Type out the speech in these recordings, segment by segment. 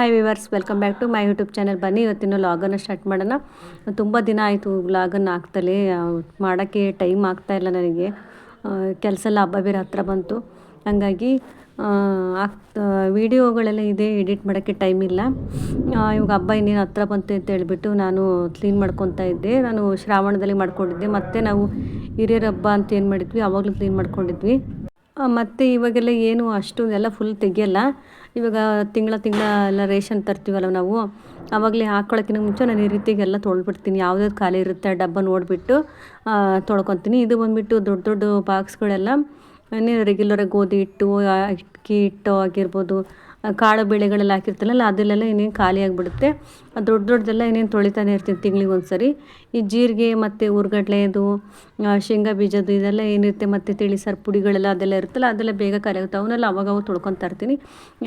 Hi viewers welcome back to my YouTube channel ಬನ್ನಿ ಇವತ್ತಿನ ಲಾಗನ್ನು start ಮಾಡೋಣ. ತುಂಬ ದಿನ ಆಯಿತು ಲಾಗನ್ ಹಾಕ್ತಲೇ ಮಾಡೋಕ್ಕೆ ಟೈಮ್ ಆಗ್ತಾ ಇಲ್ಲ ನನಗೆ. ಕೆಲಸ ಎಲ್ಲ ಹಬ್ಬ ಬೇರೆ ಹತ್ರ ಬಂತು. ಹಾಗಾಗಿ ಆಗ್ತಾ ವೀಡಿಯೋಗಳೆಲ್ಲ ಇದೆ ಎಡಿಟ್ ಮಾಡೋಕ್ಕೆ ಟೈಮ್ ಇಲ್ಲ. ಇವಾಗ ಹಬ್ಬ ಇನ್ನೇನು ಹತ್ರ ಬಂತು ಅಂತ ಹೇಳಿಬಿಟ್ಟು ನಾನು ಕ್ಲೀನ್ ಮಾಡ್ಕೊತಾ ಇದ್ದೆ. ನಾನು ಶ್ರಾವಣದಲ್ಲಿ ಮಾಡ್ಕೊಂಡಿದ್ದೆ. ಮತ್ತು ನಾವು ಹಿರಿಯರ ಹಬ್ಬ ಅಂತ ಏನು ಮಾಡಿದ್ವಿ? ಆವಾಗಲೂ ಕ್ಲೀನ್ ಮಾಡ್ಕೊಂಡಿದ್ವಿ. ಮತ್ತು ಇವಾಗೆಲ್ಲ ಏನು ಅಷ್ಟು ಎಲ್ಲ ಫುಲ್ ತೆಗಿಯಲ್ಲ. ಇವಾಗ ತಿಂಗಳ ತಿಂಗಳ ಎಲ್ಲ ರೇಷನ್ ತರ್ತೀವಲ್ಲ ನಾವು. ಆವಾಗಲೇ ಹಾಕ್ಕೊಳಕ್ಕಿಂತ ಮುಂಚೆ ನಾನು ಈ ರೀತಿಗೆಲ್ಲ ತೊಳ್ಬಿಡ್ತೀನಿ. ಯಾವ್ದ್ಯಾವ್ದು ಖಾಲಿ ಇರುತ್ತೆ ಡಬ್ಬ ನೋಡಿಬಿಟ್ಟು ತೊಳ್ಕೊತೀನಿ. ಇದು ಬಂದುಬಿಟ್ಟು ದೊಡ್ಡ ದೊಡ್ಡ ಬಾಕ್ಸ್ಗಳೆಲ್ಲ ಇನ್ನೇನು ರೆಗ್ಯುಲರಾಗಿ ಗೋಧಿ ಹಿಟ್ಟು ಅಕ್ಕಿ ಹಿಟ್ಟು ಆಗಿರ್ಬೋದು ಕಾಳು ಬೇಳೆಗಳೆಲ್ಲ ಹಾಕಿರ್ತೀನಲ್ಲ ಅದೆಲ್ಲ ಏನೇನು ಖಾಲಿ ಆಗಿಬಿಡುತ್ತೆ. ಆ ದೊಡ್ಡ ದೊಡ್ಡದೆಲ್ಲ ಏನೇನು ತೊಳಿತಾನೆ ಇರ್ತೀನಿ ತಿಂಗ್ಳಿಗೆ ಒಂದು ಸರಿ ಈ ಜೀರಿಗೆ ಮತ್ತು ಉರ್ಗಡ್ಲೆದು ಶೇಂಗಾ ಬೀಜದ್ದು ಇದೆಲ್ಲ ಏನಿರುತ್ತೆ ಮತ್ತು ಸರ್ ಪುಡಿಗಳೆಲ್ಲ ಅದೆಲ್ಲ ಇರುತ್ತಲ್ಲ, ಅದೆಲ್ಲ ಬೇಗ ಖಾಲಿ ಆಗುತ್ತೆ. ಅವನ್ನೆಲ್ಲ ಅವಾಗವಾಗ ಅವಾಗ ತೊಳ್ಕೊತಾ ಇರ್ತೀನಿ.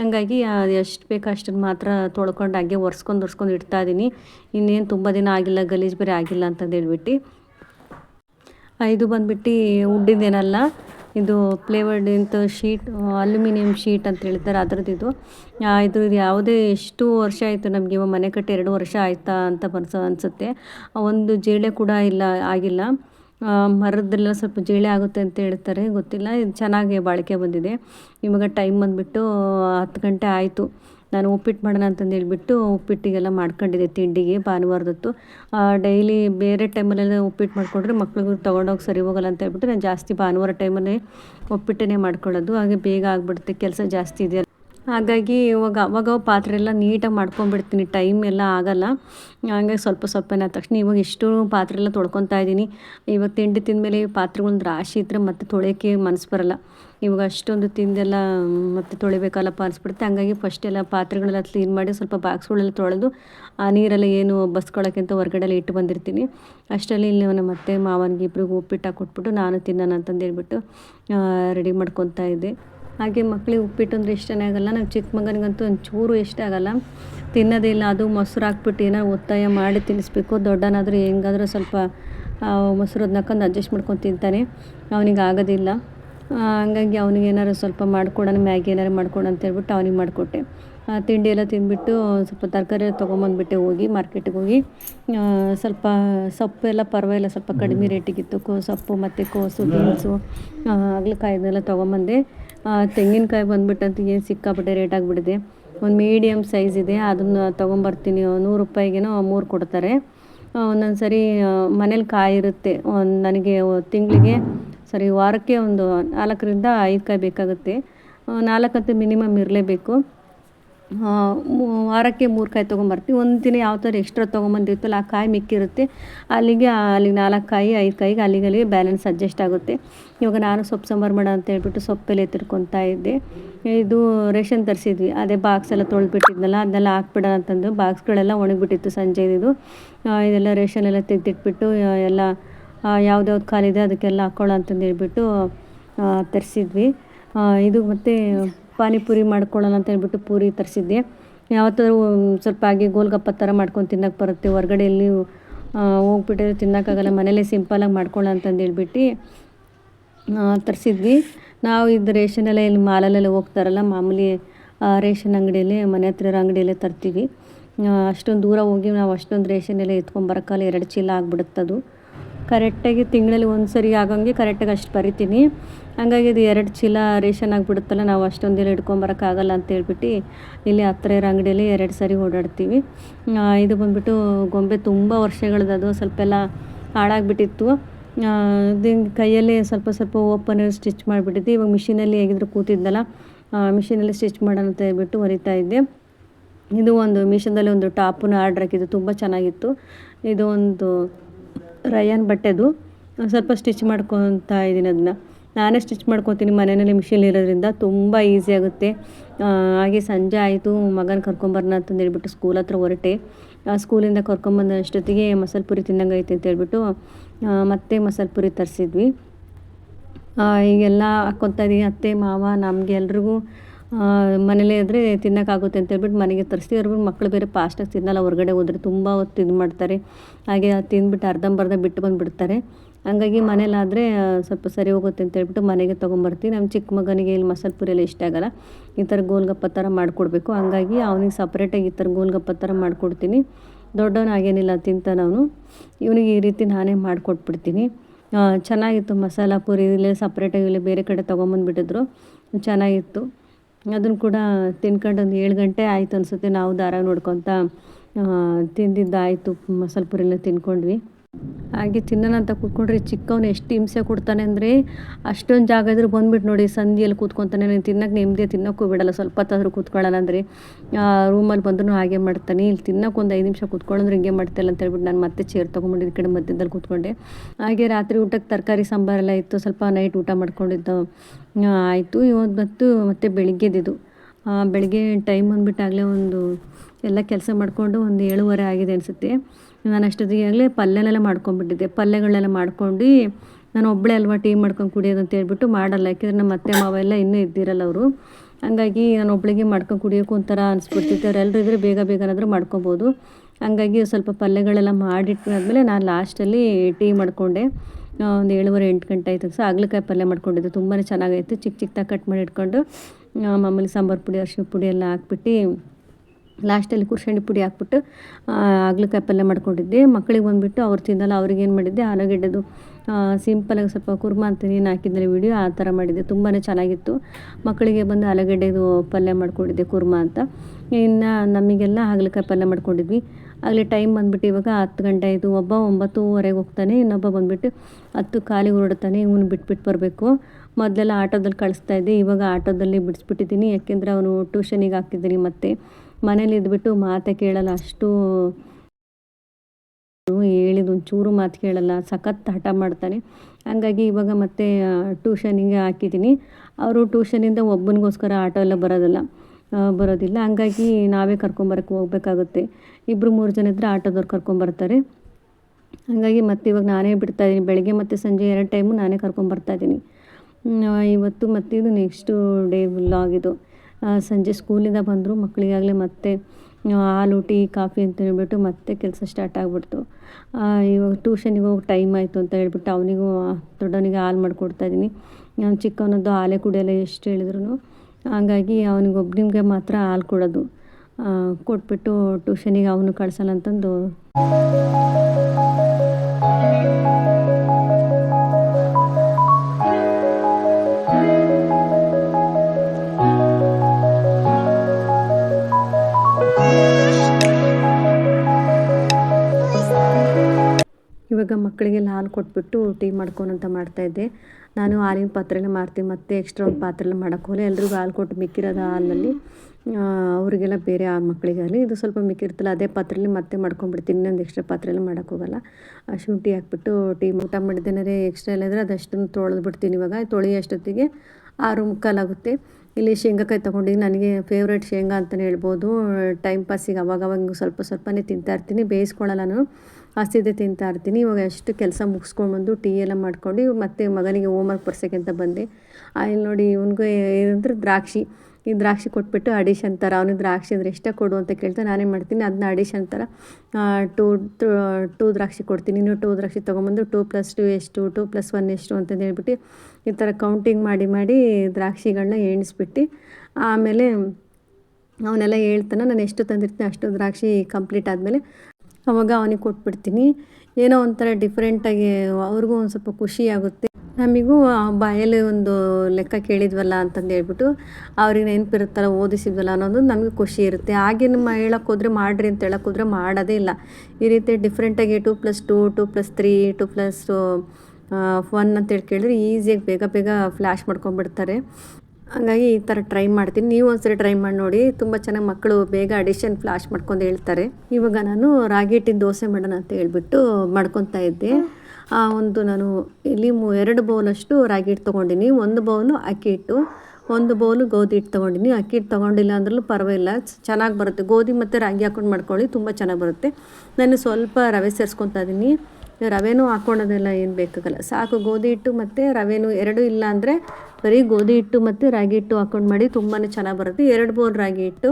ಹಂಗಾಗಿ ಎಷ್ಟು ಬೇಕು ಅಷ್ಟನ್ನು ಮಾತ್ರ ತೊಳ್ಕೊಂಡು ಹಾಗೆ ಒರೆಸ್ಕೊಂಡು ಒರೆಸ್ಕೊಂಡು ಇಡ್ತಾ ಇದ್ದೀನಿ ಇನ್ನೇನು ತುಂಬ ದಿನ ಆಗಿಲ್ಲ, ಗಲೀಜು ಬೇರೆ ಆಗಿಲ್ಲ ಅಂತಂದು ಹೇಳ್ಬಿಟ್ಟು. ಇದು ಬಂದ್ಬಿಟ್ಟು ವುಡ್ಡಿಂದೇನಲ್ಲ ಇದು ಪ್ಲೇವರ್ಡ್ ಇಂಥ ಶೀಟ್ ಅಲ್ಯೂಮಿನಿಯಂ ಶೀಟ್ ಅಂತ ಹೇಳ್ತಾರೆ ಅದರದ್ದು ಇದು. ಇದು ಯಾವುದೇ ಎಷ್ಟು ವರ್ಷ ಆಯಿತು ನಮಗೆ ಇವಾಗ ಮನೆ ಕಟ್ಟಿ ಎರಡು ವರ್ಷ ಆಯ್ತಾ ಅಂತ ಬರ್ಸ ಅನಿಸುತ್ತೆ. ಒಂದು ಜೇಳೆ ಕೂಡ ಇಲ್ಲ, ಆಗಿಲ್ಲ. ಮರದ್ದೆಲ್ಲ ಸ್ವಲ್ಪ ಜೇಳೆ ಆಗುತ್ತೆ ಅಂತ ಹೇಳ್ತಾರೆ, ಗೊತ್ತಿಲ್ಲ. ಇದು ಚೆನ್ನಾಗಿ ಬಾಳಿಕೆ ಬಂದಿದೆ. ಇವಾಗ ಟೈಮ್ ಬಂದುಬಿಟ್ಟು ಹತ್ತು ಗಂಟೆ ಆಯಿತು. ನಾನು ಉಪ್ಪಿಟ್ಟು ಮಾಡೋಣ ಅಂತಂದು ಹೇಳ್ಬಿಟ್ಟು ಉಪ್ಪಿಟ್ಟಿಗೆಲ್ಲ ಮಾಡ್ಕೊಂಡಿದ್ದೆ ತಿಂಡಿಗೆ ಭಾನುವಾರದತ್ತು. ಡೈಲಿ ಬೇರೆ ಟೈಮಲ್ಲೆಲ್ಲ ಉಪ್ಪಿಟ್ಟು ಮಾಡಿಕೊಂಡ್ರೆ ಮಕ್ಳಿಗೆ ತೊಗೊಂಡೋಗಿ ಸರಿ ಹೋಗಲ್ಲ ಅಂತ ಹೇಳ್ಬಿಟ್ಟು ನಾನು ಜಾಸ್ತಿ ಭಾನುವಾರ ಟೈಮಲ್ಲೇ ಉಪ್ಪಿಟ್ಟನ್ನೇ ಮಾಡ್ಕೊಳ್ಳೋದು. ಹಾಗೆ ಬೇಗ ಆಗಿಬಿಡುತ್ತೆ, ಕೆಲಸ ಜಾಸ್ತಿ ಇದೆ. ಹಾಗಾಗಿ ಇವಾಗ ಅವಾಗ ಪಾತ್ರೆ ಎಲ್ಲ ನೀಟಾಗಿ ಮಾಡ್ಕೊಂಡ್ಬಿಡ್ತೀನಿ ಟೈಮ್ ಎಲ್ಲ ಆಗಲ್ಲ. ಹಂಗಾಗಿ ಸ್ವಲ್ಪ ಸ್ವಲ್ಪನೇ ಆದ ತಕ್ಷಣ ಇವಾಗ ಎಷ್ಟು ಪಾತ್ರೆ ಎಲ್ಲ ತೊಳ್ಕೊತಾ ಇದ್ದೀನಿ. ಇವಾಗ ತಿಂಡಿ ತಿಂದಮೇಲೆ ಪಾತ್ರೆಗಳೊಂದು ರಾಶಿ ಇದ್ದರೆ ಮತ್ತೆ ತೊಳೆಯೋಕ್ಕೆ ಮನಸ್ಸು ಬರಲ್ಲ. ಇವಾಗ ಅಷ್ಟೊಂದು ತಿಂದೆಲ್ಲ ಮತ್ತೆ ತೊಳಿಬೇಕಲ್ಲಪ್ಪ ಅನಿಸ್ಬಿಡುತ್ತೆ ಹಂಗಾಗಿ ಫಸ್ಟ್ ಎಲ್ಲ ಪಾತ್ರೆಗಳೆಲ್ಲ ಕ್ಲೀನ್ ಮಾಡಿ ಸ್ವಲ್ಪ ಬಾಕ್ಸ್ಗಳೆಲ್ಲ ತೊಳೆದು, ಆ ನೀರೆಲ್ಲ ಏನು ಬಸ್ಕೊಳ್ಳೋಕ್ಕಿಂತ ಅಂತ ಹೊರ್ಗಡೆಲ್ಲ ಇಟ್ಟು ಬಂದಿರ್ತೀನಿ. ಅಷ್ಟರಲ್ಲಿ ಇಲ್ಲಿ ನಮ್ಮ ಅತ್ತೆ ಮಾವನಿಗೆ ಇಬ್ಬರಿಗೂ ಉಪ್ಪಿಟ್ಟು ಹಾಕ್ಕೊಟ್ಬಿಟ್ಟು ನಾನು ತಿನ್ನೋಣ ಅಂತಂದು ಹೇಳ್ಬಿಟ್ಟು ರೆಡಿ ಮಾಡ್ಕೊತಾ ಇದ್ದೆ. ಹಾಗೆ ಮಕ್ಕಳಿಗೆ ಉಪ್ಪಿಟ್ಟು ಅಂದರೆ ಇಷ್ಟನೇ ಆಗಲ್ಲ. ನಾವು ಚಿಕ್ಕ ಮಗನಿಗಂತೂ ಒಂಚೂರು ಇಷ್ಟ ಆಗಲ್ಲ. ತಿನ್ನೋದೇ ಇಲ್ಲ, ಅದು ಮೊಸರು ಹಾಕ್ಬಿಟ್ಟು ಏನೋ ಒತ್ತಾಯ ಮಾಡಿ ತಿನ್ನಿಸ್ಬೇಕು. ದೊಡ್ಡನಾದರೂ ಹೆಂಗಾದರೂ ಸ್ವಲ್ಪ ಮೊಸರು ಅದನ್ನ ಹಾಕೊಂಡು ಅಡ್ಜಸ್ಟ್ ಮಾಡ್ಕೊಂಡು ತಿಂತಾನೆ. ಅವನಿಗೆ ಆಗೋದಿಲ್ಲ. ಹಂಗಾಗಿ ಅವನಿಗೆ ಏನಾರು ಸ್ವಲ್ಪ ಮಾಡ್ಕೊಡೋಣ, ಮ್ಯಾಗಿ ಏನಾರು ಮಾಡ್ಕೊಡು ಅಂತ ಹೇಳ್ಬಿಟ್ಟು ಅವನಿಗೆ ಮಾಡಿಕೊಟ್ಟೆ. ತಿಂಡಿ ಎಲ್ಲ ತಿಂದ್ಬಿಟ್ಟು ಸ್ವಲ್ಪ ತರಕಾರಿ ಎಲ್ಲ ತೊಗೊಂಬಂದ್ಬಿಟ್ಟೆ ಹೋಗಿ ಮಾರ್ಕೆಟಿಗೆ ಹೋಗಿ. ಸ್ವಲ್ಪ ಸೊಪ್ಪು ಎಲ್ಲ ಪರವಾಗಿಲ್ಲ, ಸ್ವಲ್ಪ ಕಡಿಮೆ ರೇಟಿಗಿತ್ತು ಕೋ, ಸೊಪ್ಪು ಮತ್ತು ಕೋಸು, ಬೀನ್ಸು ಹಾಗಲಕಾಯಿ ಇದನ್ನೆಲ್ಲ ತೊಗೊಂಬಂದೆ. ತೆಂಗಿನಕಾಯಿ ಬಂದ್ಬಿಟ್ಟಂತ ಏನು ಸಿಕ್ಕಾಪಟ್ಟೆ ರೇಟ್ ಆಗಿಬಿಟ್ಟಿದೆ. ಒಂದು ಮೀಡಿಯಮ್ ಸೈಜ್ ಇದೆ. ಅದನ್ನು ತೊಗೊಂಬರ್ತೀನಿ. ನೂರು ರೂಪಾಯಿಗೇನೋ ಮೂರು ಕೊಡ್ತಾರೆ. ಒಂದೊಂದು ಸರಿ ಮನೇಲಿ ಕಾಯಿ ಇರುತ್ತೆ ಒಂದು ನನಗೆ ತಿಂಗಳಿಗೆ ಸರಿ ವಾರಕ್ಕೆ ಒಂದು ನಾಲ್ಕರಿಂದ ಐದು ಕಾಯಿ ಬೇಕಾಗುತ್ತೆ. ನಾಲ್ಕಂತೂ ಮಿನಿಮಮ್ ಇರಲೇಬೇಕು. ವಾರಕ್ಕೆ ಮೂರು ಕಾಯಿ ತೊಗೊಂಬರ್ತೀವಿ. ಒಂದು ದಿನ ಯಾವ ಥರ ಎಕ್ಸ್ಟ್ರಾ ತೊಗೊಂಬಂದಿರ್ತಲ್ಲ, ಆ ಕಾಯಿ ಮಿಕ್ಕಿರುತ್ತೆ. ಅಲ್ಲಿಗೆ ಅಲ್ಲಿಗೆ ನಾಲ್ಕು ಕಾಯಿ, ಐದು ಕಾಯಿಗೆ ಅಲ್ಲಿಗೆ ಅಲ್ಲಿಗೆ ಬ್ಯಾಲೆನ್ಸ್ ಅಡ್ಜಸ್ಟ್ ಆಗುತ್ತೆ. ಇವಾಗ ನಾನು ಸೊಪ್ಪು ಸಾಂಬಾರು ಮಾಡೋಣ ಅಂತ ಹೇಳ್ಬಿಟ್ಟು ಸೊಪ್ಪೆಲ್ಲ ಎತ್ತಿರ್ಕೊತಾ ಇದ್ದೆ. ಇದು ರೇಷನ್ ತರಿಸಿದ್ವಿ. ಅದೇ ಬಾಕ್ಸ್ ಎಲ್ಲ ತೊಳೆದ್ಬಿಟ್ಟಿದ್ನಲ್ಲ ಅದನ್ನೆಲ್ಲ ಹಾಕ್ಬಿಡೋಣ ಅಂತಂದು ಬಾಕ್ಸ್ಗಳೆಲ್ಲ ಒಣಗಿಬಿಟ್ಟಿತ್ತು ಸಂಜೆ ಇದು. ಇದೆಲ್ಲ ರೇಷನ್ ಎಲ್ಲ ತೆಗೆದಿಟ್ಬಿಟ್ಟು ಎಲ್ಲ ಯಾವ್ದ್ಯಾವ್ದು ಖಾಲಿದೆ ಅದಕ್ಕೆಲ್ಲ ಹಾಕ್ಕೊಳ್ಳೋ ಅಂತಂದು ಹೇಳ್ಬಿಟ್ಟು ತರಿಸಿದ್ವಿ. ಇದು ಮತ್ತು ಪಾನಿಪುರಿ ಮಾಡ್ಕೊಳ್ಳೋಣ ಅಂತ ಹೇಳ್ಬಿಟ್ಟು ಪೂರಿ ತರಿಸಿದ್ದೆ. ಯಾವತ್ತಾದ್ರೂ ಸ್ವಲ್ಪ ಹಾಗೆ ಗೋಲ್ಗಪ್ಪ ಥರ ಮಾಡ್ಕೊಂಡು ತಿನ್ನಕ್ಕೆ ಬರುತ್ತೆ. ಹೊರಗಡೆ ಎಲ್ಲಿ ಹೋಗ್ಬಿಟ್ಟಿದ್ರೆ ತಿನ್ನೋಕ್ಕಾಗಲ್ಲ. ಮನೇಲೇ ಸಿಂಪಲಾಗಿ ಮಾಡ್ಕೊಳ್ಳೋ ಅಂತಂದು ಹೇಳ್ಬಿಟ್ಟು ತರಿಸಿದ್ವಿ. ನಾವು ಇದು ರೇಷನ್ ಎಲ್ಲ ಇಲ್ಲಿ ಮಾಲಲ್ಲೆಲ್ಲ ಹೋಗ್ತಾರಲ್ಲ, ಮಾಮೂಲಿ ರೇಷನ್ ಅಂಗಡಿಯಲ್ಲಿ, ಮನೆ ಹತ್ರ ಇರೋ ಅಂಗಡಿಯಲ್ಲೇ ತರ್ತೀವಿ. ಅಷ್ಟೊಂದು ದೂರ ಹೋಗಿ ನಾವು ಅಷ್ಟೊಂದು ರೇಷನ್ ಎಲ್ಲ ಎತ್ಕೊಂಬರೋಕ್ಕಲ್ಲ ಎರಡು ಚೀಲ ಆಗ್ಬಿಡುತ್ತದು. ಕರೆಕ್ಟಾಗಿ ತಿಂಗಳಲ್ಲಿ ಒಂದು ಸರಿ ಆಗೋಂಗೆ ಕರೆಕ್ಟಾಗಿ ಅಷ್ಟು ಬರಿತೀನಿ. ಹಂಗಾಗಿ ಇದು ಎರಡು ಚೀಲ ರೇಷನ್ ಆಗಿಬಿಡುತ್ತಲ್ಲ, ನಾವು ಅಷ್ಟೊಂದೆಲ್ಲ ಇಟ್ಕೊಂಬರೋಕ್ಕಾಗಲ್ಲ ಅಂತ ಹೇಳ್ಬಿಟ್ಟು ಇಲ್ಲಿ ಹತ್ತಿರ ಇರೋ ಅಂಗಡಿಯಲ್ಲಿ ಎರಡು ಸರಿ ಓಡಾಡ್ತೀವಿ. ಇದು ಬಂದ್ಬಿಟ್ಟು ಗೊಂಬೆ ತುಂಬ ವರ್ಷಗಳದ್ದು ಸ್ವಲ್ಪ ಎಲ್ಲ ಹಾಳಾಗ್ಬಿಟ್ಟಿತ್ತು. ಕೈಯಲ್ಲೇ ಸ್ವಲ್ಪ ಸ್ವಲ್ಪ ಓಪನ್ ಸ್ಟಿಚ್ ಮಾಡಿಬಿಟ್ಟಿದ್ದೆ. ಇವಾಗ ಮಿಷಿನಲ್ಲಿ ಹೇಗಿದ್ರು ಕೂತಿದ್ದಲ್ಲ ಮಿಷಿನಲ್ಲಿ ಸ್ಟಿಚ್ ಮಾಡೋಣ ಅಂತ ಹೇಳ್ಬಿಟ್ಟು ಹೊರಿತಾ ಇದ್ದೆ. ಇದು ಒಂದು ಮಿಷಿನಲ್ಲಿ ಒಂದು ಟಾಪನ್ನು ಆರ್ಡ್ರ್ ಹಾಕಿದ್ದು, ತುಂಬ ಚೆನ್ನಾಗಿತ್ತು. ಇದು ಒಂದು ರಯಾನ್ ಬಟ್ಟೆದು ಸ್ವಲ್ಪ ಸ್ಟಿಚ್ ಮಾಡ್ಕೊತಾ ಇದ್ದೀನಿ ಅದನ್ನ. ನಾನೇ ಸ್ಟಿಚ್ ಮಾಡ್ಕೊತೀನಿ, ಮನೆಯಲ್ಲಿ ಮಿಷಿನ್ ಇರೋದ್ರಿಂದ ತುಂಬ ಈಸಿ ಆಗುತ್ತೆ. ಹಾಗೆ ಸಂಜೆ ಆಯಿತು, ಮಗನ ಕರ್ಕೊಂಬರೋಣ ಅಂತಂದು ಹೇಳ್ಬಿಟ್ಟು ಸ್ಕೂಲ್ ಹತ್ರ ಹೊರಟೆ. ಸ್ಕೂಲಿಂದ ಕರ್ಕೊಂಬಂದ ಅಷ್ಟೊತ್ತಿಗೆ ಮಸಾಲೆ ಪುರಿ ತಿನ್ನಂಗೆ ಐತೆ ಅಂತ ಹೇಳ್ಬಿಟ್ಟು ಮತ್ತೆ ಮಸಾಲೆ ಪುರಿ ತರಿಸಿದ್ವಿ. ಈಗೆಲ್ಲ ಹಾಕ್ಕೊತಾ ಇದ್ದೀನಿ ಅತ್ತೆ, ಮಾವ, ನಮಗೆ ಎಲ್ರಿಗೂ ಮನೇಲೇ ಆದರೆ ತಿನ್ನೋಕ್ಕಾಗುತ್ತೆ ಅಂತ ಹೇಳ್ಬಿಟ್ಟು ಮನೆಗೆ ತರಿಸ್ತೀವಿ. ಅವ್ರಿಗೂ ಮಕ್ಕಳು ಬೇರೆ ಫಾಸ್ಟಾಗಿ ತಿನ್ನಲ್ಲ, ಹೊರಗಡೆ ಹೋದರೆ ತುಂಬ ಹೊತ್ತು ಇದು ಮಾಡ್ತಾರೆ. ಹಾಗೆ ತಿಂದ್ಬಿಟ್ಟು ಅರ್ಧಂಬರ್ಧ ಬಿಟ್ಟು ಬಂದುಬಿಡ್ತಾರೆ. ಹಂಗಾಗಿ ಮನೇಲಾದರೆ ಸ್ವಲ್ಪ ಸರಿ ಹೋಗುತ್ತೆ ಅಂತ ಹೇಳ್ಬಿಟ್ಟು ಮನೆಗೆ ತೊಗೊಂಬರ್ತೀವಿ. ನಮ್ಮ ಚಿಕ್ಕ ಮಗನಿಗೆ ಇಲ್ಲಿ ಮಸಾಲೆ ಪುರಿ ಇಷ್ಟ ಆಗಲ್ಲ. ಈ ಥರ ಗೋಲ್ಗಪ್ಪ ಥರ ಮಾಡಿಕೊಡ್ಬೇಕು. ಹಂಗಾಗಿ ಅವನಿಗೆ ಸಪ್ರೇಟಾಗಿ ಈ ಥರ ಗೋಲ್ಗಪ್ಪ ಥರ ಮಾಡಿಕೊಡ್ತೀನಿ. ದೊಡ್ಡವನು ಹಾಗೇನಿಲ್ಲ ತಿಂತಾನವನು ಇವನಿಗೆ ಈ ರೀತಿ ನಾನೇ ಮಾಡಿಕೊಟ್ಬಿಡ್ತೀನಿ. ಚೆನ್ನಾಗಿತ್ತು ಮಸಾಲ ಪುರಿ. ಇಲ್ಲೇ ಸಪ್ರೇಟಾಗಿ ಇಲ್ಲೇ ಬೇರೆ ಕಡೆ ತೊಗೊಂಬಂದ್ಬಿಟ್ಟಿದ್ರು. ಚೆನ್ನಾಗಿತ್ತು. ಅದನ್ನು ಕೂಡ ತಿನ್ಕೊಂಡು ಒಂದು ಏಳು ಗಂಟೆ ಆಯಿತು ಅನಿಸುತ್ತೆ. ನಾವು ದಾರ ನೋಡ್ಕೊತ ತಿಂದಿದ್ದಾಯಿತು. ಮಸಾಲೆ ಪುರಿನ ತಿನ್ಕೊಂಡ್ವಿ ಹಾಗೆ ತಿನ್ನೋಣ ಅಂತ ಕೂತ್ಕೊಂಡ್ರೆ ಚಿಕ್ಕವನು ಎಷ್ಟು ಹಿಂಸೆ ಕೊಡ್ತಾನೆ ಅಂದರೆ ಅಷ್ಟೊಂದು ಜಾಗ ಇದ್ರೆ ಬಂದ್ಬಿಟ್ಟು ನೋಡಿ ಸಂಧಿಯಲ್ಲಿ ಕೂತ್ಕೊತಾನೆ. ನೀನು ತಿನ್ನೋಕೆ ನೆಮ್ಮದಿ ತಿನ್ನೋಕ್ಕೂ ಬಿಡಲ್ಲ. ಸ್ವಲ್ಪ ಹೊತ್ತಾದರೂ ಕೂತ್ಕೊಳ್ಳೋಣ ಅಂದರೆ ರೂಮಲ್ಲಿ ಬಂದ್ರೂ ಹಾಗೆ ಮಾಡ್ತಾನೆ. ಇಲ್ಲಿ ತಿನ್ನೋಕೆ ಒಂದು ಐದು ನಿಮಿಷ ಕೂತ್ಕೊಳ್ಳೋದ್ರೆ ಹಿಂಗೆ ಮಾಡ್ತಾಯಿಲ್ಲ ಅಂತ ಹೇಳ್ಬಿಟ್ಟು ನಾನು ಮತ್ತೆ ಚೇರ್ ತೊಗೊಂಡು ಈ ಕಡೆ ಮಧ್ಯದಲ್ಲಿ ಕೂತ್ಕೊಂಡೆ. ಹಾಗೆ ರಾತ್ರಿ ಊಟಕ್ಕೆ ತರಕಾರಿ ಸಾಂಬಾರೆಲ್ಲ ಇತ್ತು. ಸ್ವಲ್ಪ ನೈಟ್ ಊಟ ಮಾಡ್ಕೊಂಡಿದ್ದು ಆಯಿತು. ಇವತ್ತು ಮತ್ತೆ ಬೆಳಿಗ್ಗೆದಿದ್ದು ಬೆಳಿಗ್ಗೆ ಟೈಮ್ ಬಂದ್ಬಿಟ್ಟಾಗಲೇ ಒಂದು ಎಲ್ಲ ಕೆಲಸ ಮಾಡಿಕೊಂಡು ಒಂದು ಏಳುವರೆ ಆಗಿದೆ ಅನಿಸುತ್ತೆ. ನಾನು ಅಷ್ಟೊತ್ತಿಗೆ ಪಲ್ಯನೆಲ್ಲ ಮಾಡ್ಕೊಂಡ್ಬಿಟ್ಟಿದ್ದೆ. ಪಲ್ಯಗಳನ್ನೆಲ್ಲ ಮಾಡ್ಕೊಂಡು ನಾನು ಒಬ್ಬಳೇ ಅಲ್ವಾ ಟೀ ಮಾಡ್ಕೊಂಡು ಕುಡಿಯೋದು ಅಂತ ಹೇಳ್ಬಿಟ್ಟು ಮಾಡಲ್ಲ. ಯಾಕೆಂದರೆ ನಮ್ಮ ಅತ್ತೆ, ಮಾವ ಎಲ್ಲ ಇನ್ನೂ ಇದ್ದಿರಲ್ಲ ಅವರು. ಹಂಗಾಗಿ ನಾನು ಒಬ್ಬಳಿಗೆ ಮಾಡ್ಕೊಂಡು ಕುಡಿಯೋಕ್ಕೂ ಒಂಥರ ಅನಿಸ್ಬಿಡ್ತಿತ್ತು. ಎಲ್ಲರೂ ಇದ್ದರೆ ಬೇಗ ಬೇಗನಾದರೂ ಮಾಡ್ಕೊಬೋದು. ಹಂಗಾಗಿ ಸ್ವಲ್ಪ ಪಲ್ಯಗಳೆಲ್ಲ ಮಾಡಿಟ್ಟಾದ್ಮೇಲೆ ನಾನು ಲಾಸ್ಟಲ್ಲಿ ಟೀ ಮಾಡಿಕೊಂಡೆ. ಒಂದು ಏಳುವರೆ ಎಂಟು ಗಂಟೆ ಆಯ್ತು. ಸಹ ಹಾಗಲಕಾಯಿ ಪಲ್ಯ ಮಾಡ್ಕೊಂಡಿದ್ದೆ. ತುಂಬಾ ಚೆನ್ನಾಗೈತೆ. ಚಿಕ್ಕ ಚಿಕ್ಕದಾಗಿ ಕಟ್ ಮಾಡಿ ಇಟ್ಕೊಂಡು ಮಾಮೂಲಿ ಸಾಂಬಾರು ಪುಡಿ ಅರಿಶಿನ ಪುಡಿ ಎಲ್ಲ ಹಾಕ್ಬಿಟ್ಟು ಲಾಸ್ಟಲ್ಲಿ ಕುರ್ಸಂಡಿ ಪುಡಿ ಹಾಕ್ಬಿಟ್ಟು ಹಾಗಲಕಾಯಿ ಪಲ್ಯ ಮಾಡ್ಕೊಂಡಿದ್ದೆ. ಮಕ್ಕಳಿಗೆ ಬಂದುಬಿಟ್ಟು ಅವ್ರು ತಿನ್ನಲ್ಲ ಅವ್ರಿಗೆ ಏನು ಮಾಡಿದ್ದೆ? ಆಲೂಗೆಡ್ಡೆದು ಸಿಂಪಲಾಗಿ ಸ್ವಲ್ಪ ಕುರ್ಮಾ ಅಂತ ಏನು ಹಾಕಿದ್ದರೆ ವಿಡಿಯೋ ಆ ಥರ ಮಾಡಿದ್ದೆ. ತುಂಬಾ ಚೆನ್ನಾಗಿತ್ತು. ಮಕ್ಕಳಿಗೆ ಬಂದು ಆಲೂಗೆಡ್ಡೆದು ಪಲ್ಯ ಮಾಡ್ಕೊಂಡಿದ್ದೆ ಕುರ್ಮಾ ಅಂತ. ಇನ್ನು ನಮಗೆಲ್ಲ ಹಾಗಲಕಾಯಿ ಪಲ್ಯ ಮಾಡ್ಕೊಂಡಿದ್ವಿ. ಆಗಲೇ ಟೈಮ್ ಬಂದುಬಿಟ್ಟು ಇವಾಗ ಹತ್ತು ಗಂಟೆ ಆಯಿತು. ಒಬ್ಬ ಒಂಬತ್ತುವರೆಗೆ ಹೋಗ್ತಾನೆ, ಇನ್ನೊಬ್ಬ ಬಂದುಬಿಟ್ಟು ಹತ್ತು ಖಾಲಿ ಹೊರಡ್ತಾನೆ ಇವನು ಬಿಟ್ಬಿಟ್ಟು ಬರಬೇಕು. ಮೊದಲೆಲ್ಲ ಆಟೋದಲ್ಲಿ ಕಳಿಸ್ತಾ ಇದ್ದೆ. ಇವಾಗ ಆಟೋದಲ್ಲಿ ಬಿಡಿಸ್ಬಿಟ್ಟಿದ್ದೀನಿ. ಯಾಕೆಂದರೆ ಅವನು ಟ್ಯೂಷನಿಗೆ ಹಾಕಿದ್ದೀನಿ ಮತ್ತು. ಮನೇಲಿ ಇದ್ಬಿಟ್ಟು ಮಾತೆ ಕೇಳಲ್ಲ, ಅಷ್ಟು ಹೇಳಿದ ಒಂಚೂರು ಮಾತು ಕೇಳಲ್ಲ, ಸಖತ್ ಹಠ ಮಾಡ್ತಾನೆ. ಹಂಗಾಗಿ ಇವಾಗ ಮತ್ತೆ ಟ್ಯೂಷನಿಗೆ ಹಾಕಿದ್ದೀನಿ. ಅವರು ಟ್ಯೂಷನಿಂದ ಒಬ್ಬನಿಗೋಸ್ಕರ ಆಟೋ ಎಲ್ಲ ಬರೋದಲ್ಲ ಬರೋದಿಲ್ಲ. ಹಂಗಾಗಿ ನಾವೇ ಕರ್ಕೊಂಬರಕ್ಕೆ ಹೋಗ್ಬೇಕಾಗುತ್ತೆ. ಇಬ್ಬರು ಮೂರು ಜನ ಇದ್ದರೆ ಆಟೋದವ್ರು ಕರ್ಕೊಂಬರ್ತಾರೆ. ಹಂಗಾಗಿ ಮತ್ತೆ ಇವಾಗ ನಾನೇ ಬಿಡ್ತಾಯಿದ್ದೀನಿ ಬೆಳಗ್ಗೆ ಮತ್ತು ಸಂಜೆ ಎರಡು ಟೈಮು ನಾನೇ ಕರ್ಕೊಂಬರ್ತಾಯಿದ್ದೀನಿ ಇವತ್ತು ಮತ್ತು ಇದು ನೆಕ್ಸ್ಟು ಡೇ ವ್ಲಾಗ್ ಇದು ಸಂಜೆ ಸ್ಕೂಲಿಂದ ಬಂದರು ಮಕ್ಕಳಿಗಾಗಲೇ ಮತ್ತೆ ಹಾಲು, ಟೀ, ಕಾಫಿ ಅಂತ ಹೇಳ್ಬಿಟ್ಟು ಮತ್ತೆ ಕೆಲಸ ಸ್ಟಾರ್ಟ್ ಆಗಿಬಿಡ್ತು. ಇವಾಗ ಟ್ಯೂಷನಿಗೆ ಹೋಗಿ ಟೈಮ್ ಆಯಿತು ಅಂತ ಹೇಳ್ಬಿಟ್ಟು ಅವನಿಗೂ ದೊಡ್ಡವನಿಗೆ ಹಾಲು ಮಾಡಿಕೊಡ್ತಾಯಿದ್ದೀನಿ ನಾನು ಚಿಕ್ಕವನದ್ದು ಹಾಲೇ ಕುಡಿಯೋಲ್ಲ ಎಷ್ಟು ಹೇಳಿದ್ರು ಹಂಗಾಗಿ ಅವನಿಗೊಬ್ಬನಿಗೆ ಮಾತ್ರ ಹಾಲು ಕೊಡೋದು. ಕೊಟ್ಬಿಟ್ಟು ಟ್ಯೂಷನಿಗೆ ಅವನು ಕಳ್ಸಲ್ಲ ಅಂತಂದು. ಇವಾಗ ಮಕ್ಕಳಿಗೆಲ್ಲ ಹಾಲು ಕೊಟ್ಬಿಟ್ಟು ಟೀ ಮಾಡ್ಕೊಳಂತ ಮಾಡ್ತಾಯಿದ್ದೆ ನಾನು ಹಾಲಿನ ಪಾತ್ರೆಲ್ಲ ಮಾಡ್ತೀನಿ, ಮತ್ತೆ ಎಕ್ಸ್ಟ್ರಾ ಒಂದು ಪಾತ್ರೆಲ್ಲ ಮಾಡೋಕ್ಕೆ ಹೋಗಲ್ಲ ಎಲ್ರಿಗೂ ಹಾಲು ಕೊಟ್ಟು ಮಿಕ್ಕಿರೋದು ಹಾಲಲ್ಲಿ. ಅವರಿಗೆಲ್ಲ ಬೇರೆ ಆ ಮಕ್ಕಳಿಗಾಗಲಿ, ಇದು ಸ್ವಲ್ಪ ಮಿಕ್ಕಿರ್ತಲ್ಲ, ಅದೇ ಪಾತ್ರೆಯಲ್ಲಿ ಮತ್ತೆ ಮಾಡ್ಕೊಂಡ್ಬಿಡ್ತೀನಿ. ಇನ್ನೊಂದು ಎಕ್ಸ್ಟ್ರಾ ಪಾತ್ರೆಯಲ್ಲಿ ಮಾಡೋಕ್ಕೋಗಲ್ಲ ಶುಂಠಿ ಹಾಕ್ಬಿಟ್ಟು ಟೀ ಊಟ ಮಾಡಿದ್ದೇನೆ ಎಕ್ಸ್ಟ್ರಾ ಎಲ್ಲಾದರೆ ಅದಷ್ಟನ್ನು ತೊಳೆದು ಬಿಡ್ತೀನಿ ಇವಾಗ. ತೊಳಿ ಅಷ್ಟೊತ್ತಿಗೆ ಆರು ಮುಕ್ಕಾಲಾಗುತ್ತೆ. ಇಲ್ಲಿ ಶೇಂಗಾಕಾಯಿ ತೊಗೊಂಡಿದ್ದು ನನಗೆ ಫೇವ್ರೇಟ್ ಶೇಂಗಾ ಅಂತಲೇ ಹೇಳ್ಬೋದು. ಟೈಮ್ ಪಾಸಿಗೆ ಅವಾಗವಾಗ ಸ್ವಲ್ಪ ಸ್ವಲ್ಪನೇ ತಿಂತಾಯಿರ್ತೀನಿ ಬೇಯಿಸ್ಕೊಳ್ಳಲ್ಲ ನಾನು. ಹಸಿದೆ ತಿಂತಾ ಇರ್ತೀನಿ. ಇವಾಗ ಎಷ್ಟು ಕೆಲಸ ಮುಗಿಸ್ಕೊಂಡು ಬಂದು ಟೀ ಎಲ್ಲ ಮಾಡ್ಕೊಂಡು ಮತ್ತೆ ಮಗನಿಗೆ ಹೋಮ್ವರ್ಕ್ ಬರ್ಸೋಕ್ಕೆ ಅಂತ ಬಂದೆ. ಇಲ್ಲಿ ನೋಡಿ, ಇವನಿಗೆ ಏನಂದ್ರೆ ದ್ರಾಕ್ಷಿ. ಈ ದ್ರಾಕ್ಷಿ ಕೊಟ್ಬಿಟ್ಟು ಅಡಿಷನ್ ಥರ ಅವನು ದ್ರಾಕ್ಷಿ ಅಂದರೆ ಎಷ್ಟೇ ಕೊಡು ಅಂತ ಕೇಳ್ತಾ ನಾನೇ ಮಾಡ್ತೀನಿ ಅದನ್ನ ಅಡಿಷನ್ ಥರ ಟೂ ಟೂ ದ್ರಾಕ್ಷಿ ಕೊಡ್ತೀನಿ. ನೀನು ಟೂ ದ್ರಾಕ್ಷಿ ತೊಗೊಂಬಂದು ಟೂ ಪ್ಲಸ್ ಟು ಎಷ್ಟು ಟೂ ಪ್ಲಸ್ ಒನ್ ಎಷ್ಟು ಅಂತಂದು ಹೇಳ್ಬಿಟ್ಟು ಈ ಥರ ಕೌಂಟಿಂಗ್ ಮಾಡಿ ಮಾಡಿ ದ್ರಾಕ್ಷಿಗಳನ್ನ ಎಣಿಸ್ಬಿಟ್ಟು ಆಮೇಲೆ ಅವನ್ನೆಲ್ಲ ಹೇಳ್ತಾನೆ, ನಾನು ಎಷ್ಟು ತಂದಿರ್ತೀನಿ ಅಷ್ಟು ದ್ರಾಕ್ಷಿ ಕಂಪ್ಲೀಟ್ ಆದಮೇಲೆ ಅವಾಗ ಅವನಿಗೆ ಕೊಟ್ಬಿಡ್ತೀನಿ. ಏನೋ ಒಂಥರ ಡಿಫ್ರೆಂಟಾಗಿ ಅವ್ರಿಗೂ ಒಂದು ಸ್ವಲ್ಪ ಖುಷಿ ಆಗುತ್ತೆ. ನಮಗೂ ಬಾಯಲ್ಲಿ ಒಂದು ಲೆಕ್ಕ ಕೇಳಿದ್ವಲ್ಲ ಅಂತಂದು ಹೇಳ್ಬಿಟ್ಟು, ಅವ್ರಿಗೆ ನೆನಪಿರುತ್ತಲ್ಲ, ಓದಿಸಿದ್ವಲ್ಲ ಅನ್ನೋದು ನಮಗೆ ಖುಷಿ ಇರುತ್ತೆ. ಹಾಗೆ ನಮ್ಮ ಹೇಳಕ್ಕೆ ಹೋದ್ರೆ ಮಾಡಿರಿ ಅಂತ ಹೇಳಕ್ಕೆ ಹೋದ್ರೆ ಮಾಡೋದೇ ಇಲ್ಲ. ಈ ರೀತಿ ಡಿಫ್ರೆಂಟಾಗಿ two plus two two plus three two plus one ಅಂತೇಳಿ ಕೇಳಿದ್ರೆ ಈಸಿಯಾಗಿ ಬೇಗ ಬೇಗ ಫ್ಲ್ಯಾಶ್ ಮಾಡ್ಕೊಂಡ್ಬಿಡ್ತಾರೆ. ಹಂಗಾಗಿ ಈ ಥರ ಟ್ರೈ ಮಾಡ್ತೀನಿ. ನೀವು ಒಂದ್ಸರಿ ಟ್ರೈ ಮಾಡಿ ನೋಡಿ. ತುಂಬ ಚೆನ್ನಾಗಿ ಮಕ್ಕಳು ಬೇಗ ಅಡಿಷನ್ ಫ್ಲಾಶ್ ಮಾಡ್ಕೊಂಡು ಹೇಳ್ತಾರೆ. ಇವಾಗ ನಾನು ರಾಗಿ ಹಿಟ್ಟಿನ ದೋಸೆ ಮಾಡೋಣ ಅಂತ ಹೇಳ್ಬಿಟ್ಟು ಮಾಡ್ಕೊತಾ ಇದ್ದೆ. ಒಂದು ನಾನು ಇಲ್ಲಿ ಎರಡು ಬೌಲಷ್ಟು ರಾಗಿ ಹಿಟ್ಟು ತೊಗೊಂಡಿನಿ. ಒಂದು ಬೌಲು ಅಕ್ಕಿ ಹಿಟ್ಟು, ಒಂದು ಬೌಲು ಗೋಧಿ ಹಿಟ್ಟು ತೊಗೊಂಡಿನಿ. ಅಕ್ಕಿ ಹಿಟ್ಟು ತೊಗೊಂಡಿಲ್ಲ ಅಂದ್ರೂ ಪರವಾಗಿಲ್ಲ. ಚೆನ್ನಾಗಿ ಬರುತ್ತೆ. ಗೋಧಿ ಮತ್ತು ರಾಗಿ ಹಾಕೊಂಡು ಮಾಡ್ಕೊಳ್ಳಿ, ತುಂಬ ಚೆನ್ನಾಗಿ ಬರುತ್ತೆ. ನಾನು ಸ್ವಲ್ಪ ರವೆ ಸೇರಿಸ್ಕೊತಾ ಇದ್ದೀನಿ ರವೆನೂ ಹಾಕ್ಕೊಳೋದೆಲ್ಲ ಏನು ಬೇಕಾಗಲ್ಲ ಸಾಕು ಗೋಧಿ ಹಿಟ್ಟು ಮತ್ತು ರವೆನೂ ಎರಡೂ ಇಲ್ಲ ಅಂದರೆ ಬರೀ ಗೋಧಿ ಹಿಟ್ಟು ಮತ್ತು ರಾಗಿ ಹಿಟ್ಟು ಹಾಕ್ಕೊಂಡು ಮಾಡಿ ತುಂಬಾ ಚೆನ್ನಾಗಿ ಬರುತ್ತೆ. ಎರಡು ಬೌಲ್ ರಾಗಿ ಹಿಟ್ಟು,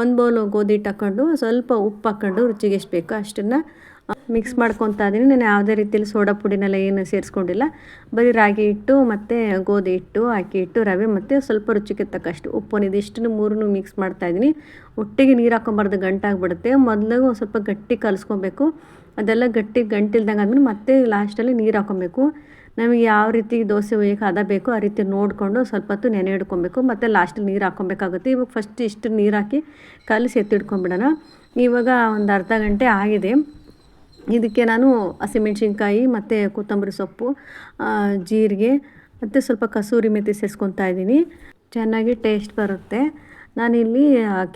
ಒಂದು ಬೌಲು ಗೋಧಿ ಹಿಟ್ಟು ಹಾಕ್ಕೊಂಡು ಸ್ವಲ್ಪ ಉಪ್ಪು ಹಾಕ್ಕೊಂಡು ರುಚಿಗೆ ಎಷ್ಟು ಬೇಕೋ ಅಷ್ಟನ್ನು ಮಿಕ್ಸ್ ಮಾಡ್ಕೊತಾ ಇದ್ದೀನಿ. ನಾನು ಯಾವುದೇ ರೀತಿಯಲ್ಲಿ ಸೋಡಾ ಪುಡಿನೆಲ್ಲ ಏನು ಸೇರಿಸ್ಕೊಂಡಿಲ್ಲ. ಬರೀ ರಾಗಿ ಹಿಟ್ಟು ಮತ್ತು ಗೋಧಿ ಹಿಟ್ಟು, ಅಕ್ಕಿ ಹಿಟ್ಟು, ರವೆ ಮತ್ತು ಸ್ವಲ್ಪ ರುಚಿಗೆ ತಕ್ಕಷ್ಟು ಉಪ್ಪು ಇದಿಷ್ಟನ್ನು ಮೂರನ್ನು ಮಿಕ್ಸ್ ಮಾಡ್ತಾ ಇದ್ದೀನಿ. ಒಟ್ಟಿಗೆ ನೀರು ಹಾಕೊಂಬಾರ್ದು ಗಂಟಾಗ್ಬಿಡುತ್ತೆ ಮೊದಲು ಸ್ವಲ್ಪ ಗಟ್ಟಿ ಕಲಿಸ್ಕೊಬೇಕು. ಅದೆಲ್ಲ ಗಟ್ಟಿ ಗಂಟಿಲ್ದಂಗೆ ಆದ್ಮೇಲೆ ಮತ್ತೆ ಲಾಸ್ಟಲ್ಲಿ ನೀರು ಹಾಕೊಬೇಕು ನಮಗೆ ಯಾವ ರೀತಿ ದೋಸೆ ಒಯ್ಯಕ್ಕೆ ಹದ ಬೇಕೋ ಆ ರೀತಿ ನೋಡಿಕೊಂಡು ಸ್ವಲ್ಪ ಹೊತ್ತು ನೆನೆ ಇಡ್ಕೊಬೇಕು ಮತ್ತು ಲಾಸ್ಟಲ್ಲಿ ನೀರು ಹಾಕೊಬೇಕಾಗುತ್ತೆ ಇವಾಗ ಫಸ್ಟ್ ಇಷ್ಟು ನೀರು ಹಾಕಿ ಕಲಸಿ ಎತ್ತಿಡ್ಕೊಂಬಿಡೋಣ ಇವಾಗ ಒಂದು ಅರ್ಧ ಗಂಟೆ ಆಗಿದೆ. ಇದಕ್ಕೆ ನಾನು ಹಸಿಮೆಣ್ಸಿನ್ಕಾಯಿ ಮತ್ತು ಕೊತ್ತಂಬರಿ ಸೊಪ್ಪು ಜೀರಿಗೆ ಮತ್ತು ಸ್ವಲ್ಪ ಕಸೂರಿ ಮೆಥಿ ಸೇರಿಸ್ಕೊತಾ ಇದ್ದೀನಿ. ಚೆನ್ನಾಗಿ ಟೇಸ್ಟ್ ಬರುತ್ತೆ. ನಾನಿಲ್ಲಿ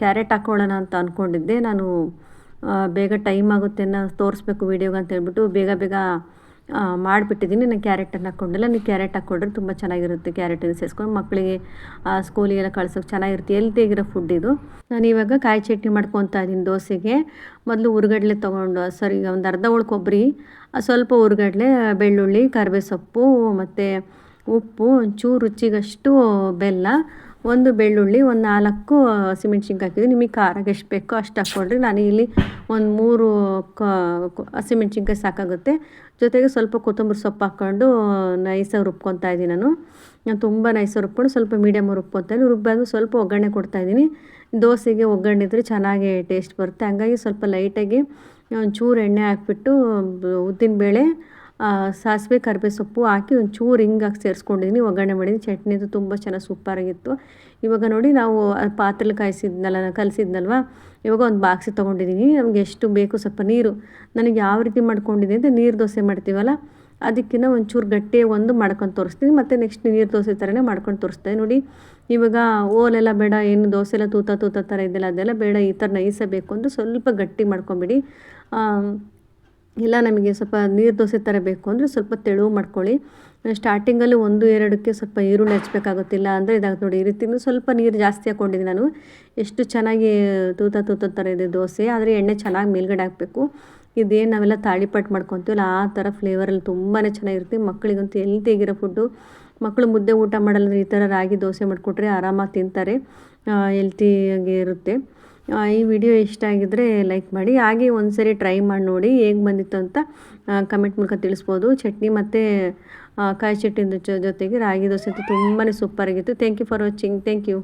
ಕ್ಯಾರೆಟ್ ಹಾಕ್ಕೊಳ್ಳೋಣ ಅಂತ ಅಂದ್ಕೊಂಡಿದ್ದೆ ನಾನು ಬೇಗ ಟೈಮ್ ಆಗುತ್ತೆ ತೋರಿಸ್ಬೇಕು ವೀಡಿಯೋಗೆ ಅಂತ ಹೇಳ್ಬಿಟ್ಟು ಬೇಗ ಬೇಗ ಮಾಡಿಬಿಟ್ಟಿದ್ದೀನಿ. ನಾನು ಕ್ಯಾರೆಟನ್ನು ಹಾಕ್ಕೊಂಡಿಲ್ಲ. ನೀವು ಕ್ಯಾರೆಟ್ ಹಾಕ್ಕೊಂಡ್ರೆ ತುಂಬ ಚೆನ್ನಾಗಿರುತ್ತೆ ಕ್ಯಾರೆಟನ್ನು ಸೇರಿಸ್ಕೊಂಡು. ಮಕ್ಕಳಿಗೆ ಸ್ಕೂಲಿಗೆಲ್ಲ ಕಳ್ಸೋಕೆ ಚೆನ್ನಾಗಿರುತ್ತೆ. ಆಗಿರೋ ಫುಡ್ ಇದು. ನಾನು ಇವಾಗ ಕಾಯಿ ಚಟ್ನಿ ಮಾಡ್ಕೊತಾ ಇದ್ದೀನಿ ದೋಸೆಗೆ. ಮೊದಲು ಉರ್ಗಡ್ಲೆ ತೊಗೊಂಡು ಸರಿ, ಒಂದು ಅರ್ಧ ಉಳ್ ಕೊಬ್ಬರಿ ಸ್ವಲ್ಪ ಉರ್ಗಡ್ಲೆ, ಬೆಳ್ಳುಳ್ಳಿ, ಕರಿಬೇಸೊಪ್ಪು, ಮತ್ತು ಉಪ್ಪು, ಒಂಚೂರು ರುಚಿಗಷ್ಟು ಬೆಲ್ಲ ಒಂದು ಬೆಳ್ಳುಳ್ಳಿ, ಒಂದು ನಾಲ್ಕು ಹಸಿಮೆಣ್ಸಿನ್ಕಾಯಿ ಹಾಕಿದ್ವಿ. ನಿಮಗೆ ಖಾರಕ್ಕೆ ಎಷ್ಟು ಬೇಕೋ ಅಷ್ಟು ಹಾಕ್ಕೊಳ್ರಿ. ನಾನು ಇಲ್ಲಿ ಒಂದು ಮೂರು ಕ ಹಸಿಮೆಣ್ಸಿನ್ಕಾಯಿ ಸಾಕಾಗುತ್ತೆ. ಜೊತೆಗೆ ಸ್ವಲ್ಪ ಕೊತ್ತಂಬರಿ ಸೊಪ್ಪು ಹಾಕ್ಕೊಂಡು ನೈಸಾಗಿ ರುಬ್ಕೊತಾ ಇದ್ದೀನಿ ನಾನು. ನಾನು ತುಂಬ ನೈಸಾಗಿ ರುಬ್ಕೊಂಡು ಸ್ವಲ್ಪ ಮೀಡಿಯಮ್ ರುಬ್ಕೊತಾ ಇದ್ದೀನಿ. ರುಬ್ಬಾದ್ಮೇಲೆ ಸ್ವಲ್ಪ ಒಗ್ಗರಣೆ ಕೊಡ್ತಾ ಇದ್ದೀನಿ. ದೋಸೆಗೆ ಒಗ್ಗರಣೆ ಇದ್ದರೆ ಚೆನ್ನಾಗಿ ಟೇಸ್ಟ್ ಬರುತ್ತೆ. ಹಂಗಾಗಿ ಸ್ವಲ್ಪ ಲೈಟಾಗಿ ಒಂಚೂರು ಎಣ್ಣೆ ಹಾಕ್ಬಿಟ್ಟು ಉದ್ದಿನಬೇಳೆ ಸಾಸಿವೆ ಕರಿಬೇವು ಸೊಪ್ಪು ಹಾಕಿ ಒಂಚೂರು ಹಿಂಗಾಗಿ ಸೇರಿಸ್ಕೊಂಡಿದ್ದೀನಿ ಒಗ್ಗರಣೆ ಮಾಡಿದ್ದೀನಿ ಚಟ್ನಿದು ತುಂಬ ಚೆನ್ನಾಗಿ ಸೂಪರಾಗಿತ್ತು ಇವಾಗ ನೋಡಿ ನಾವು ಪಾತ್ರೆಲಿ ಕಾಯಿಸಿದ್ನಲ್ಲ ಕಲಸಿದ್ನಲ್ವ? ಇವಾಗ ಒಂದು ಬಾಕ್ಸಿ ತೊಗೊಂಡಿದ್ದೀನಿ ನಮಗೆ ಎಷ್ಟು ಬೇಕು ಸ್ವಲ್ಪ ನೀರು. ನನಗೆ ಯಾವ ರೀತಿ ಮಾಡ್ಕೊಂಡಿದ್ದೆ ಅಂದರೆ ನೀರು ದೋಸೆ ಮಾಡ್ತೀವಲ್ಲ ಅದಕ್ಕಿಂತ ಒಂಚೂರು ಗಟ್ಟಿ ಒಂದು ಮಾಡ್ಕೊಂಡು ತೋರಿಸ್ತೀನಿ. ಮತ್ತು ನೆಕ್ಸ್ಟ್ ನೀರು ದೋಸೆ ಥರನೇ ಮಾಡ್ಕೊಂಡು ತೋರಿಸ್ತೀನಿ. ನೋಡಿ, ಇವಾಗ ಓಲೆಲ್ಲ ಬೇಡ, ಏನು ದೋಸೆ ಎಲ್ಲ ತೂತ ತೂತ ಥರ ಇದೆಲ್ಲ ಅದೆಲ್ಲ ಬೇಡ, ಈ ಥರ ನೈಸೇ ಬೇಕು ಅಂದರೆ ಸ್ವಲ್ಪ ಗಟ್ಟಿ ಮಾಡ್ಕೊಂಬಿಡಿ. ಇಲ್ಲ, ನಮಗೆ ಸ್ವಲ್ಪ ನೀರು ದೋಸೆ ಥರ ಬೇಕು ಅಂದರೆ ಸ್ವಲ್ಪ ತೆಳು ಮಾಡ್ಕೊಳ್ಳಿ. ಸ್ಟಾರ್ಟಿಂಗಲ್ಲಿ ಒಂದು, ಎರಡಕ್ಕೆ ಸ್ವಲ್ಪ ಈರುಳ್ಳಿ ಹಚ್ಬೇಕಾಗುತ್ತಿಲ್ಲ ಅಂದರೆ ಇದಾಗುತ್ತೆ ನೋಡಿ, ಈ ರೀತಿ ಸ್ವಲ್ಪ ನೀರು ಜಾಸ್ತಿ ಹಾಕ್ಕೊಂಡಿದ್ದೀನಿ ನಾನು. ಎಷ್ಟು ಚೆನ್ನಾಗಿ ತೂತ ತೂತ ಥರ ಇದೆ ದೋಸೆ, ಆದರೆ ಎಣ್ಣೆ ಚೆನ್ನಾಗಿ ಮೇಲ್ಗಡೆ ಹಾಕಬೇಕು. ಇದೇನು ನಾವೆಲ್ಲ ತಾಳಿಪಟ್ಟು ಮಾಡ್ಕೊತೀವಲ್ಲ, ಆ ಥರ ಫ್ಲೇವರಲ್ಲಿ ತುಂಬಾ ಚೆನ್ನಾಗಿರುತ್ತೆ. ಮಕ್ಕಳಿಗಂತೂ ಹೆಲ್ತಿಯಾಗಿರೋ ಫುಡ್ಡು ಮಕ್ಕಳು ಮುದ್ದೆ ಊಟ ಮಾಡಲ್ಲ ಈ ಥರ ರಾಗಿ ದೋಸೆ ಮಾಡಿಕೊಟ್ರೆ ಆರಾಮಾಗಿ ತಿಂತಾರೆ. ಹೆಲ್ತಿಯಾಗಿ ಇರುತ್ತೆ. ಈ ವಿಡಿಯೋ ಇಷ್ಟ ಆಗಿದ್ದರೆ ಲೈಕ್ ಮಾಡಿ. ಹಾಗೆ ಒಂದು ಸರಿ ಟ್ರೈ ಮಾಡಿ ನೋಡಿ ಹೇಗೆ ಬಂದಿತ್ತು ಅಂತ ಕಮೆಂಟ್ ಮೂಲಕ ತಿಳಿಸ್ಬೋದು. ಚಟ್ನಿ ಮತ್ತು ಕಾಯಿ ಚಟ್ನಿ ಜೊತೆಗೆ ರಾಗಿ ದೋಸೆ ಅಂತೂ ತುಂಬಾ ಸೂಪರಾಗಿತ್ತು thank you for watching thank you